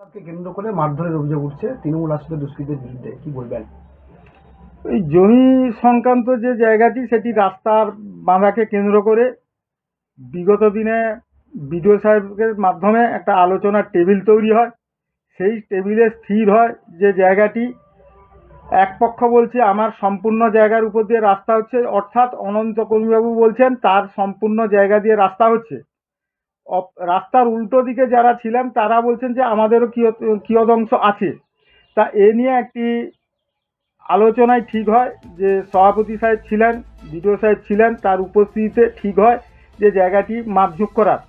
কে কেন্দ্র করে মারধরের অভিযোগ উঠছে তৃণমূল আশ্রিত দুষ্কৃতের বিরুদ্ধে। কি বলবেন? এই জমি সংক্রান্ত যে জায়গাটি, সেটি রাস্তার বাঁধাকে কেন্দ্র করে বিগত দিনে বিডিও সাহেবের মাধ্যমে একটা আলোচনার টেবিল তৈরি হয়। সেই টেবিলে স্থির হয় যে জায়গাটি এক পক্ষ বলছে, আমার সম্পূর্ণ জায়গার উপর দিয়ে রাস্তা হচ্ছে। অর্থাৎ অনন্ত কর্মীবাবু বলছেন, তার সম্পূর্ণ জায়গা দিয়ে রাস্তা হচ্ছে। রাস্তার উল্টো দিকে যারা ছিলেন, তারা বলছেন যে আমাদেরও কিয়দংশ আছে। তা এ নিয়ে একটি আলোচনায় ঠিক হয় যে সভাপতি সাহেব ছিলেন, বিডিও সাহেব ছিলেন, তার উপস্থিতিতে ঠিক হয় যে জায়গাটি মাপঝুক করার।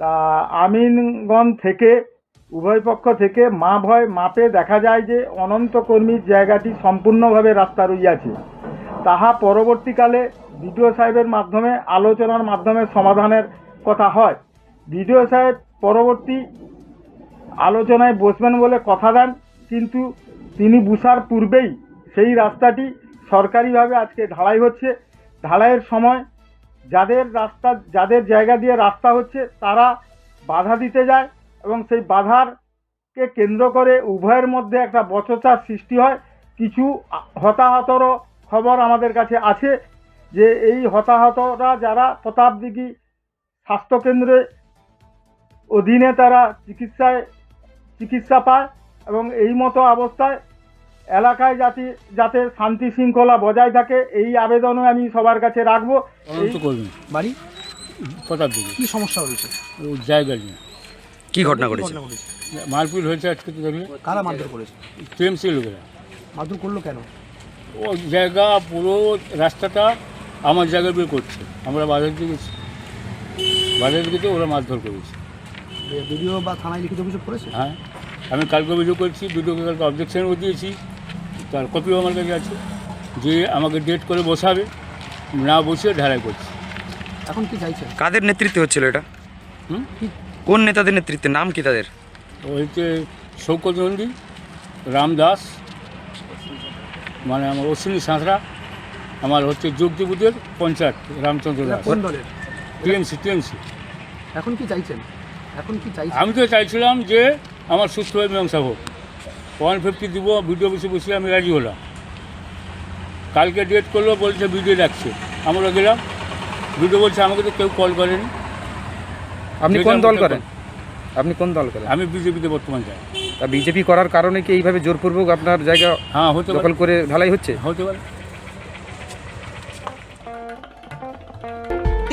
তা আমিনগঞ্জ থেকে, উভয় পক্ষ থেকে মাপ হয়, মাপে দেখা যায় যে অনন্ত কর্মীর জায়গাটি সম্পূর্ণভাবে রাস্তা রইয়াছে তাহা পরবর্তীকালে বিডিও সাহেবের মাধ্যমে, আলোচনার মাধ্যমে সমাধানের কথা হয়। বিডিও সাহেব পরবর্তী আলোচনায় বসবেন বলে কথা দেন, কিন্তু তিনি বুসার পূর্বেই সেই রাস্তাটি সরকারিভাবে আজকে ঢালাই হচ্ছে। ঢালাইয়ের সময় যাদের রাস্তা, যাদের জায়গা দিয়ে রাস্তা হচ্ছে, তারা বাধা দিতে যায় এবং সেই বাধারকে কেন্দ্র করে উভয়ের মধ্যে একটা বচসার সৃষ্টি হয়। কিছু হতাহতরও খবর আমাদের কাছে আছে যে এই হতাহতরা যারা প্রতাপদিঘি স্বাস্থ্যকেন্দ্রে অধীনে তারা চিকিৎসায় চিকিৎসা পায় এবং এই মতো অবস্থায় এলাকায় যাতে যাতে শান্তি শৃঙ্খলা বজায় থাকে এই আবেদনও আমি সবার কাছে রাখব। বাড়ি? প্রতাপ দিকে কি সমস্যা হয়েছে ওই জায়গা নিয়ে। কি ঘটনা ঘটেছে? মারপিট হয়েছে আজকে তো দেখলে কারা মারধর করেছে? টিএমসি লোকেরা। মারধর করল কেন? ও জায়গা পুরো রাস্তাটা আমার জায়গায় বের করছে। আমরা বাজার দিকে বাজার দিকে ওরা মারধর করেছে। ভিডিও বা থানায় লিখিত অভিযোগ করেছে? হ্যাঁ আমি কালকে অভিযোগ করছি ভিডিওকে কালকে অবজেকশনও দিয়েছি তার কপিও আমার কাছে আছে যে আমাকে ডেট করে বসাবে না বসিয়ে ঢালাই করছে। এখন কি চাইছেন? কাদের নেতৃত্বে হচ্ছিল এটা? হুম? কোন নেতাদের নেতৃত্বে? নাম কি তাদের? হচ্ছে শৌকত নন্দী রাম দাস মানে আমার অশ্বিনী সাঁতরা আমার হচ্ছে যোগদেবুদের পঞ্চায়েত রামচন্দ্র দাস। TMC TMC. এখন কি চাইছেন? এখন কি চাইছেন? আমি তো চাইছিলাম যে আমার সুস্থভাবে মীমাংসা হোক। ওয়ান ফিফটি দিব ভিডিও বসে বসে আমি রাজি হলাম। কালকে ডেট করল বলছে ভিডিও ডাকছে আমরা গেলাম ভিডিও বলছে আমাকে তো কেউ কল করেনি। আপনি কোন দল করেন? আপনি কোন দল করেন? আমি বিজেপিতে বর্তমান যাই। তা বিজেপি করার কারণে কি এইভাবে জোরপূর্বক আপনার জায়গা হ্যাঁ হতে দখল করে ঢালাই হচ্ছে? হতে পারে।